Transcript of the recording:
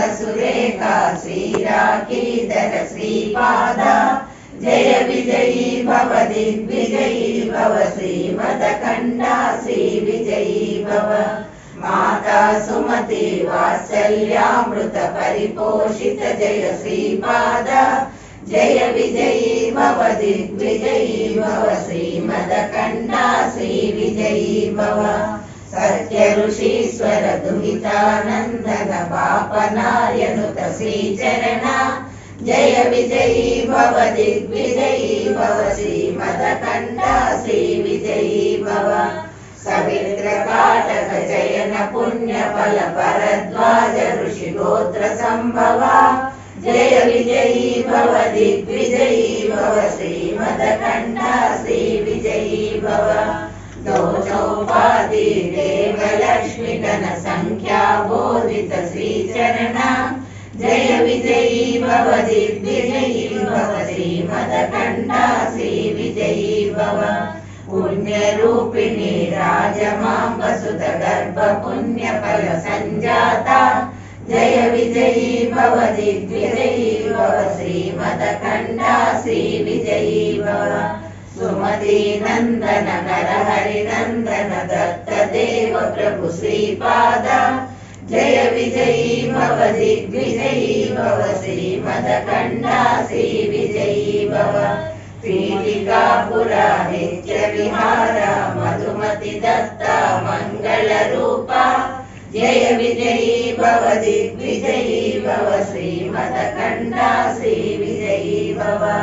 सुरेखा श्रीराकीधर श्रीपाद। जय विजयी भव दिग्विजयी भव श्रीमदकण्डा श्रीविजयी भव। माता सुमति वात्सल्यामृत परिपोषित जय श्रीपाद। जय विजयी भव दिग्विजयी भव श्रीमदकण्डा श्रीविजयी भव। सत्य ఈశ్వర దుహితానందన పాపనాయనుత శ్రీచరణ జయ విజయీ భవ దిగ్విజయీ భవ శ్రీమదకండ శ్రీ విజయీ భవ సవిత్రకాటక జయన పుణ్యఫల భరద్వాజ ఋషి గోత్ర సంభవ జయ విజయీ భవ దిగ్విజయీ భవ శ్రీమదకండ శ్రీ విజయీ భవ चौपादि देवलक्ष्मि गण सङ्ख्या बोधित श्रीचरण जय विजयी भव दिग्विजयी भव श्रीमदकण्डा श्रीविजयी भव पुण्यरूपिणी राजमाम्ब सुत गर्भ पुण्यफल सञ्जाता जय विजयी भव दिग्विजयी भव श्रीमदकण्डा श्रीविजयी भव सुमती नन्दन नर हरिनन्दन प्रभु श्रीपाद। जय विजयी भव दिग्विजयी भव श्रीमदकण्डा श्रीविजयी भव। मधुमति दत्ता मङ्गलरूपा। जय विजयी भव दिग्विजयी भव श्रीमदकण्डा श्रीविजयी भव